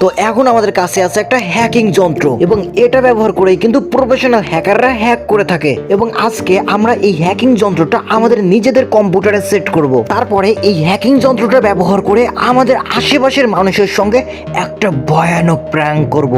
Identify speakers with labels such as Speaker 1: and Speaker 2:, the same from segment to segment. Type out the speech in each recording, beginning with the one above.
Speaker 1: তো এখন আমাদের কাছে আছে একটা হ্যাকিং যন্ত্র এবং এটা ব্যবহার করেই কিন্তু প্রফেশনাল হ্যাকাররা হ্যাক করে থাকে এবং আজকে আমরা এই হ্যাকিং যন্ত্রটা আমাদের নিজেদের কম্পিউটারে সেট করব। তারপরে এই হ্যাকিং যন্ত্রটা ব্যবহার করে আমাদের আশেপাশের মানুষের সঙ্গে একটা ভয়ানক প্র্যাঙ্ক করব।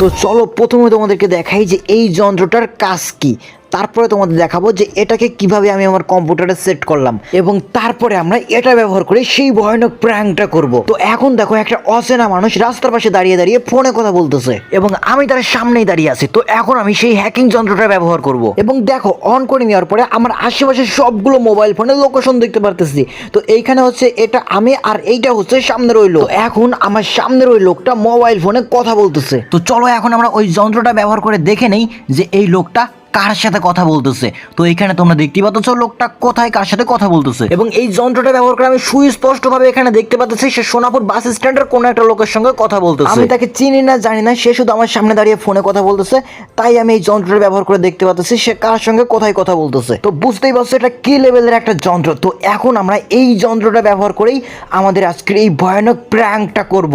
Speaker 1: তো চলো প্রথমে তোমাদেরকে দেখাই যে এই যন্ত্রটার কাজ কি। তারপরে তোমাদের দেখাবো যে এটাকে কীভাবে আমি আমার কম্পিউটারে সেট করলাম এবং তারপরে আমরা এটা ব্যবহার করে সেই ভয়ানক প্র্যাঙ্কটা করব। তো এখন দেখো একটা অচেনা মানুষ রাস্তার পাশে দাঁড়িয়ে দাঁড়িয়ে ফোনে কথা বলতেছে এবং আমি তার সামনেই দাঁড়িয়ে আছি। তো এখন আমি সেই হ্যাকিং যন্ত্রটা ব্যবহার করব। এবং দেখো অন করে নেওয়ার পরে আমার আশেপাশে সবগুলো মোবাইল ফোনে লোকেশন দেখতে পারতেছি। তো এইখানে হচ্ছে এটা আমি আর এইটা হচ্ছে সামনের ওই লোক। এখন আমার সামনের ওই লোকটা মোবাইল ফোনে কথা বলতেছে। তো চলো এখন আমরা ওই যন্ত্রটা ব্যবহার করে দেখে নেই যে এই লোকটা কার সাথে কথা বলতেছে? তো এখানে তোমরা দেখতে পাচ্ছ লোকটা কোথায়, কার সাথে কথা বলতেছে। এবং এই যন্ত্রটা ব্যবহার করে আমি সুস্পষ্ট ভাবে এখানে দেখতে পাচ্ছি, সে সোনাপুর বাস স্ট্যান্ডের কোন একটা লোকের সঙ্গে কথা বলতেছে। আমি তাকে চিনি না, জানি না, সে শুধু আমার সামনে দাঁড়িয়ে ফোনে কথা বলতেছে, তাই আমি এই যন্ত্রটা ব্যবহার করে দেখতে পাচ্ছি, সে কার সঙ্গে কোথায় কথা বলতেছে। তো বুঝতেই পারছ এটা কি লেভেলের একটা যন্ত্র? তো এখন আমরা এই যন্ত্রটা ব্যবহার করেই আমাদের আজকের এই ভয়ানক প্র্যাঙ্কটা করব।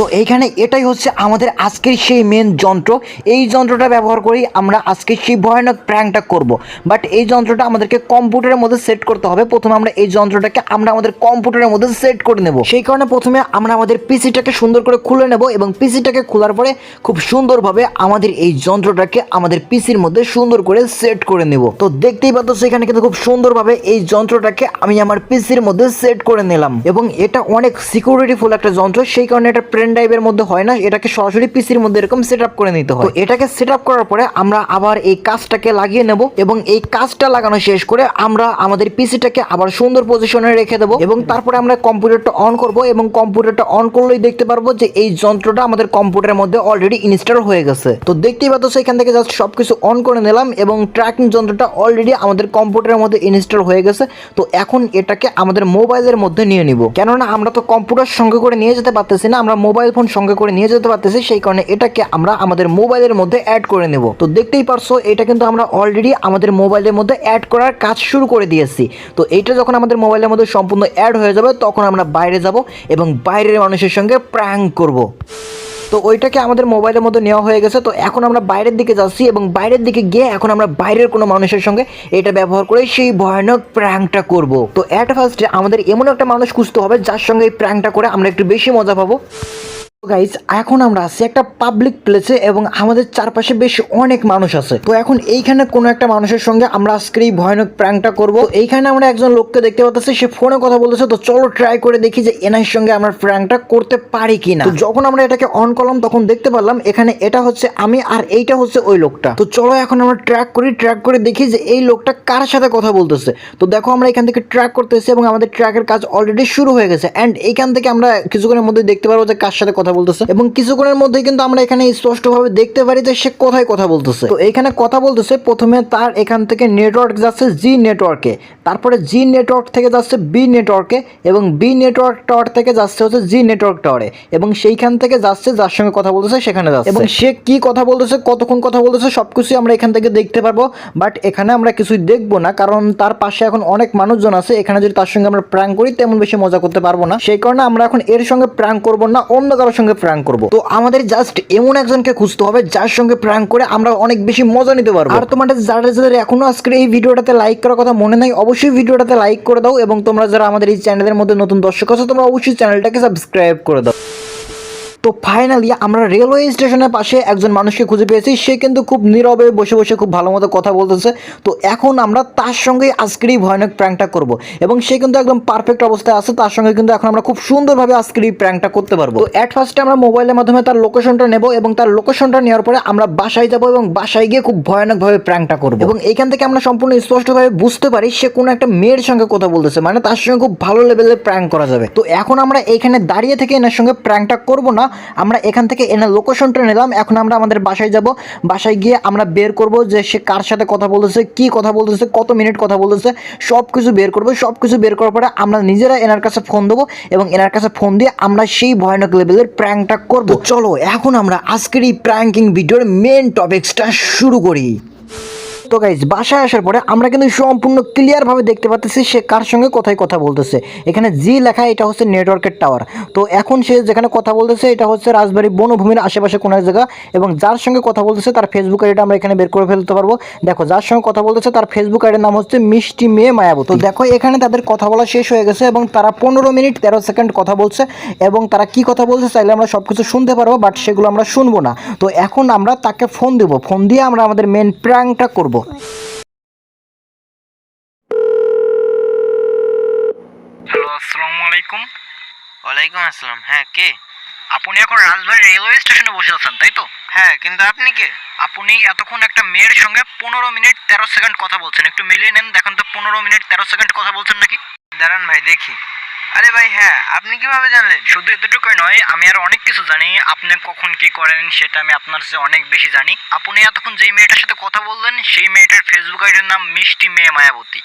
Speaker 1: তো এইখানে এটাই হচ্ছে আমাদের আজকের সেই মেন যন্ত্র। এই যন্ত্রটা ব্যবহার করেই আমরা আজকে সেই ভয়ানক প্র্যাঙ্কটা করব। বাট এই যন্ত্রটা আমাদেরকে কম্পিউটারের মধ্যে সেট করতে হবে। প্রথমে আমরা এই যন্ত্রটাকে আমরা আমাদের কম্পিউটারের মধ্যে সেট করে নেব। সেই কারণে প্রথমে আমরা আমাদের পিসিটাকে সুন্দর করে খুলে নেব এবং পিসিটাকে খোলার পরে খুব সুন্দরভাবে আমাদের এই যন্ত্রটাকে আমাদের পিসির মধ্যে সুন্দর করে সেট করে নেব। তো দেখতেই পাচ্ছ সেখানে কিন্তু খুব সুন্দরভাবে এই যন্ত্রটাকে আমি আমার পিসির মধ্যে সেট করে নিলাম। এবং এটা অনেক সিকিউরিটি ফুল একটা যন্ত্র। সেই কারণে এটা পেন ড্রাইভের মধ্যে হয় না, এটাকে সরাসরি পিসির মধ্যে এরকম সেট করে নিতে হয়। এটাকে সেট করার পরে আমরা আবার এই কাজটাকে লাগিয়ে নেব এবং এই কাজটা লাগানো শেষ করে আমরা আমাদের পিসিটাকে আবার সুন্দর পজিশনে রেখে দেবো এবং তারপরে আমরা কম্পিউটারটা অন করব এবং কম্পিউটারটা অন করলেই দেখতে পারব যে এই যন্ত্রটা আমাদের কম্পিউটারের মধ্যে অলরেডি ইনস্টল হয়ে গেছে। তো দেখতেই পাচ্ছ এখান থেকে জাস্ট সবকিছু অন করে নিলাম এবং ট্র্যাকিং যন্ত্রটা অলরেডি আমাদের কম্পিউটারের মধ্যে ইনস্টল হয়ে গেছে। তো এখন এটাকে আমাদের মোবাইলের মধ্যে নিয়ে নিব। কেননা আমরা তো কম্পিউটার সঙ্গে করে নিয়ে যেতে পারতেছি না, আমরা মোবাইল ফোন সঙ্গে করে নিয়ে যেতে পারতেছি, সেই কারণে এটাকে আমরা আমাদের মোবাইলের মধ্যে অ্যাড করে নেব। তো দেখতেই পারছ, এটা কিন্তু আমরা অলরেডি আমাদের মোবাইলের মধ্যে অ্যাড করার কাজ শুরু করে দিয়েছি। তো এইটা যখন আমাদের মোবাইলের মধ্যে সম্পূর্ণ অ্যাড হয়ে যাবে, তখন আমরা বাইরে যাব এবং বাইরের মানুষের সঙ্গে প্র্যাঙ্ক করব। তো ওইটাকে আমাদের মোবাইলের মধ্যে নেওয়া হয়ে গেছে। তো এখন আমরা বাইরের দিকে যাচ্ছি এবং বাইরের দিকে গিয়ে এখন আমরা বাইরের কোনো মানুষের সঙ্গে এটা ব্যবহার করে সেই ভয়ানক প্র্যাঙ্কটা করব। তো অ্যাট ফার্স্টে আমাদের এমন একটা মানুষ খুঁজতে হবে যার সঙ্গে এই প্র্যাঙ্কটা করে আমরা একটু বেশি মজা পাবো। গাইজ এখন আমরা আছি একটা পাবলিক প্লেসে এবং আমাদের চারপাশে বেশ অনেক মানুষ আছে। তো এখন এইখানে কোনো একটা মানুষের সঙ্গে আমরা আজকের এই ভয়ানক প্র্যাঙ্কটা করব। এইখানে আমরা একজন লোককে দেখতে পাচ্ছি সে ফোনে কথা বলতেছে। তো চলো ট্রাই করে দেখি যে এনার সঙ্গে আমরা প্র্যাঙ্কটা করতে পারি কিনা। তো যখন আমরা এটাকে অন করলাম, তখন দেখতে পারলাম এখানে এটা হচ্ছে আমি আর এইটা হচ্ছে ওই লোকটা। তো চলো এখন আমরা ট্র্যাক করি ট্র্যাক করে দেখি যে এই লোকটা কার সাথে কথা বলতেছে। তো দেখো আমরা এখান থেকে ট্র্যাক করতেছি এবং আমাদের ট্র্যাকের কাজ অলরেডি শুরু হয়ে গেছে। অ্যান্ড এইখান থেকে আমরা কিছুক্ষণের মধ্যে দেখতে পারব যে কার সাথে কথা বলতেছে। এবং কিছুক্ষণের মধ্যে কিন্তু আমরা এখানে স্পষ্টভাবে দেখতে পারি যে সে কোথায় কথা বলতেছে। তো এখানে কথা বলতেছে, প্রথমে তার এখান থেকে নেটওয়ার্ক যাচ্ছে জি নেটওয়ার্কে তারপরে জি নেটওয়ার্ক থেকে যাচ্ছে বি নেটওয়ার্কে এবং বি নেটওয়ার্ক টাওয়ার থেকে যাচ্ছে হচ্ছে জি নেটওয়ার্ক টাওয়ারে এবং সেইখান থেকে যাচ্ছে, যার সঙ্গে কথা বলতেছে, সেখানে যাচ্ছে। এবং সে কি কথা বলতেছে, কতক্ষণ কথা বলতেছে, সবকিছুই আমরা এখান থেকে দেখতে পারব। বাট এখানে আমরা কিছুই দেখব না, কারণ তার পাশে এখন অনেক মানুষজন আছে। এখানে যদি তার সঙ্গে আমরা প্র্যাঙ্ক করি, তেমন বেশি মজা করতে পারব না। সেই কারণে আমরা এখন এর সঙ্গে প্র্যাঙ্ক করব না, অন্য কারোর সঙ্গে প্র্যাঙ্ক করব। তো আমাদের জাস্ট এমন একজনকে খুঁজতে হবে, যার সঙ্গে প্র্যাঙ্ক করে আমরা অনেক বেশি মজা নিতে পারব। আর তোমাদের যারা যাদের এখনও আজকে এই ভিডিওটাতে লাইক করার কথা মনে নাই, অবশ্যই ভিডিওটাতে লাইক করে দাও এবং তোমরা যারা আমাদের এই চ্যানেলের মধ্যে নতুন দর্শক আছো, তোমরা অবশ্যই চ্যানেলটাকে সাবস্ক্রাইব করে দাও। তো ফাইনালি আমরা রেলওয়ে স্টেশনের পাশে একজন মানুষকে খুঁজে পেয়েছি। সে কিন্তু খুব নীরবে বসে বসে খুব ভালো মতো কথা বলতেছে। তো এখন আমরা তার সঙ্গে আজকের এই ভয়ানক প্র্যাঙ্কটা করব এবং সে কিন্তু একদম পারফেক্ট অবস্থায় আছে। তার সঙ্গে কিন্তু এখন আমরা খুব সুন্দরভাবে আজকের এই প্র্যাঙ্কটা করতে পারব। তো অ্যাট ফার্স্টে আমরা মোবাইলের মাধ্যমে তার লোকেশনটা নেব এবং তার লোকেশনটা নেওয়ার পরে আমরা বাসায় যাব এবং বাসায় গিয়ে খুব ভয়ানকভাবে প্র্যাঙ্কটা করব। এবং এখান থেকে আমরা সম্পূর্ণ স্পষ্টভাবে বুঝতে পারি, সে কোনো একটা মেয়ের সঙ্গে কথা বলতেছে। মানে তার সঙ্গে খুব ভালো লেভেলে প্র্যাঙ্ক করা যাবে। তো এখন আমরা এখানে দাঁড়িয়ে থেকে এনার সঙ্গে প্র্যাঙ্কটা করব না। আমরা এখান থেকে এনার লোকেশনটা নিলাম। এখন আমরা আমাদের বাসায় যাব। বাসায় গিয়ে আমরা বের করব যে সে কার সাথে কথা বলতেছে কি কথা বলতেছে কত মিনিট কথা বলতেছে সব কিছু বের করব। সব কিছু বের করার পরে আমরা নিজেরা এনার কাছে ফোন দেবো এবং এনার কাছে ফোন দিয়ে আমরা সেই ভয়ানক লেভেলের প্র্যাঙ্কটা করব। চলো এখন আমরা আজকের এই প্র্যাঙ্কিং ভিডিওর মেন টপিক্সটা শুরু করি। তো গাইজ বাসায় আসার পরে আমরা কিন্তু সম্পূর্ণ ক্লিয়ারভাবে দেখতে পাচ্ছি সে কার সঙ্গে কোথায় কথা বলতেছে। এখানে জি লেখা, এটা হচ্ছে নেটওয়ার্কের টাওয়ার তো এখন সে যেখানে কথা বলতেছে, এটা হচ্ছে রাজবাড়ি বনভূমির আশেপাশে কোনো জায়গা এবং যার সঙ্গে কথা বলতেছে তার ফেসবুক আইডিটা আমরা এখানে বের করে ফেলতে পারব। দেখো, যার সঙ্গে কথা বলতেছে তার ফেসবুক আইডির নাম হচ্ছে মিষ্টি মেয়ে মায়াবতী। তো দেখো, এখানে তাদের কথা বলা শেষ হয়ে গেছে এবং তারা পনেরো মিনিট তেরো সেকেন্ড কথা বলছে এবং তারা কি কথা বলছে চাইলে আমরা সব কিছু শুনতে পারব, বাট সেগুলো আমরা শুনব না। তো এখন আমরা তাকে ফোন দেবো। ফোন দিয়ে আমরা আমাদের মেন প্র্যাঙ্কটা করব।
Speaker 2: হ্যালো আসসালামু আলাইকুম
Speaker 3: ওয়ালাইকুম আসসালাম। হ্যাঁ কে?
Speaker 2: আপনি এখন রাজবাড়ি রেলওয়ে স্টেশনে বসে আছেন তাই তো?
Speaker 3: হ্যাঁ কিন্তু আপনি কে?
Speaker 2: আপনি এতক্ষণ একটা মেয়ের সঙ্গে পনেরো মিনিট তেরো সেকেন্ড কথা বলছেন। একটু মিলিয়ে নেন দেখেন তো পনেরো মিনিট তেরো সেকেন্ড কথা বলছেন নাকি?
Speaker 3: দাঁড়ান ভাই দেখি। আরে ভাই হ্যাঁ আপনি কীভাবে জানলেন?
Speaker 2: শুধু এতটুকুই নয় আমি আর অনেক কিছু জানি। আপনি কখন কি করেন সেটা আমি আপনার চেয়ে অনেক বেশি জানি। আপনি এতক্ষণ যেই মেয়েটার সাথে কথা বললেন সেই মেয়েটার ফেসবুক আইডির নাম মিষ্টি মেয়ে মায়াবতী।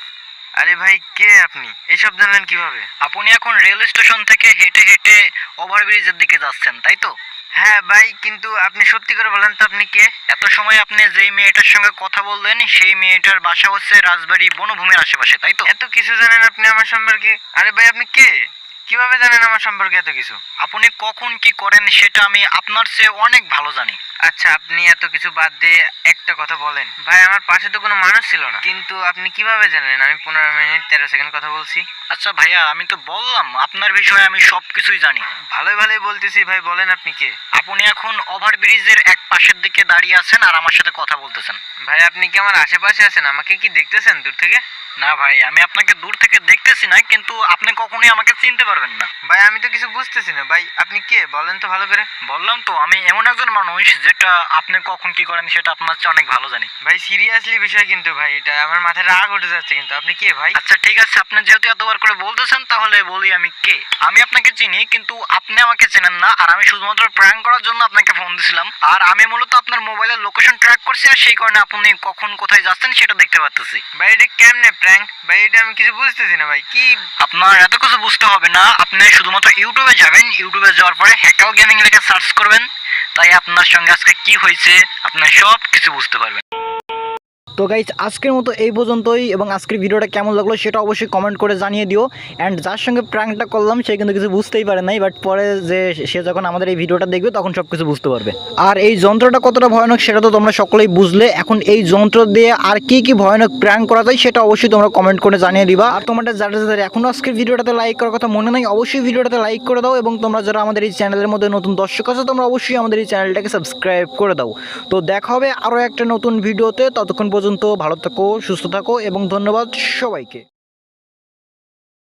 Speaker 3: আরে ভাই কে আপনি? এসব জানলেন কীভাবে?
Speaker 2: আপনি এখন রেল স্টেশন থেকে হেঁটে হেঁটে ওভারব্রিজের দিকে যাচ্ছেন তাই তো?
Speaker 3: হ্যাঁ ভাই, কিন্তু আপনি সত্যি করে বলেন তো আপনি কে?
Speaker 2: এত সময় আপনি যেই মেয়েটার সঙ্গে কথা বললেন, সেই মেয়েটার বাসা হচ্ছে রাজবাড়ি বনভূমির আশেপাশে, তাই তো?
Speaker 3: এত কিছু জানেন আপনি আমার সম্পর্কে? আরে ভাই, আপনি কে? কীভাবে জানেন আমার সম্পর্কে এত কিছু?
Speaker 2: আপনি কখন কি করেন সেটা আমি আপনার চেয়ে অনেক ভালো জানি।
Speaker 3: আচ্ছা আপনি এত কিছু বাদ দিয়ে একটা কথা বলেন। ভাই আমার পাশে তো কোনো মানুষ ছিল না। কিন্তু আপনি কীভাবে জানলেন? আমি পনেরো মিনিট তেরো সেকেন্ড কথা বলছি।
Speaker 2: আচ্ছা ভাইয়া আমি তো বললাম আপনার বিষয়ে আমি সব কিছুই জানি।
Speaker 3: ভালোই ভালোই বলতেছি ভাই বলেন আপনি কে?
Speaker 2: আপনি এখন ওভারব্রিজের এক পাশের দিকে দাঁড়িয়ে আছেন আর আমার সাথে কথা বলতেছেন।
Speaker 3: ভাই আপনি কি আমার আশেপাশে আছেন? আমাকে কি দেখতেছেন দূর থেকে?
Speaker 2: না ভাই আমি আপনাকে দূর থেকে দেখতেছি না কিন্তু আপনি কখনোই আমাকে চিনতে পারবেন না।
Speaker 3: ভাই আমি তো কিছু বুঝতেছি না। ভাই আপনি কে? বলেন তো ভালো করে।
Speaker 2: বললাম তো আমি এমন একজন মানুষ যেটা আপনি কখন কি করেন সেটা আপনার চেয়ে অনেক ভালো জানি।
Speaker 3: ভাই সিরিয়াসলি বিষয় কিন্তু ভাই এটা আমার মাথায় রাগ উঠে যাচ্ছে কিন্তু। আপনি কে ভাই?
Speaker 2: আচ্ছা ঠিক আছে আপনি যেহেতু এতবার করে বলতেছেন তাহলে বলি আমি কে। আমি আপনাকে চিনি কিন্তু আপনি আমাকে চেনেন না আর আমি শুধুমাত্র প্র্যাঙ্ক করার জন্য আপনাকে ফোন দিছিলাম। আর আমি মূলত আপনার মোবাইলের লোকেশন ট্র্যাক করছি আর সেই কারণে আপনি কখন কোথায় যাচ্ছেন সেটা দেখতে পাচ্ছি
Speaker 3: ভাই এটা কেমনে প্র্যাঙ্ক ভাই এটা আমি কিছু বুঝতেছি না ভাই কি
Speaker 2: আপনার এত কিছু বুঝতে হবে না আপনি শুধুমাত্র ইউটিউবে যাবেন, ইউটিউবে যাওয়ার পরে হ্যাকাও গেমিং লিখে সার্চ করবেন, তাই আপনার সঙ্গে আজকে কি হয়েছে, আপনার সব কিছু বুঝতে পারবেন।
Speaker 1: তো গাইজ আজকের মতো এই পর্যন্তই এবং আজকের ভিডিওটা কেমন লাগল সেটা অবশ্যই কমেন্ট করে জানিয়ে দিও। অ্যান্ড যার সঙ্গে প্র্যাঙ্কটা করলাম, সে কিন্তু কিছু বুঝতেই পারে নাই বাট পরে যে সে যখন আমাদের এই ভিডিওটা দেখবে, তখন সব কিছু বুঝতে পারবে। আর এই যন্ত্রটা কতটা ভয়ানক, সেটা তো তোমরা সকলেই বুঝলে। এখন এই যন্ত্র দিয়ে আর কি কি ভয়ানক প্র্যাঙ্ক করা যায়, সেটা অবশ্যই তোমরা কমেন্ট করে জানিয়ে দিবা। আর তোমাদের যারা যাদের এখনও আজকের ভিডিওটাতে লাইক করার কথা মনে নাই, অবশ্যই ভিডিওটাতে লাইক করে দাও এবং তোমরা যারা আমাদের এই চ্যানেলের মধ্যে নতুন দর্শক আছো, তোমরা অবশ্যই আমাদের এই চ্যানেলটাকে সাবস্ক্রাইব করে দাও। তো দেখা হবে আরও একটা নতুন ভিডিওতে, ততক্ষণ পর্যন্ত ভালো থাকো সুস্থ থাকো এবং ধন্যবাদ সবাইকে।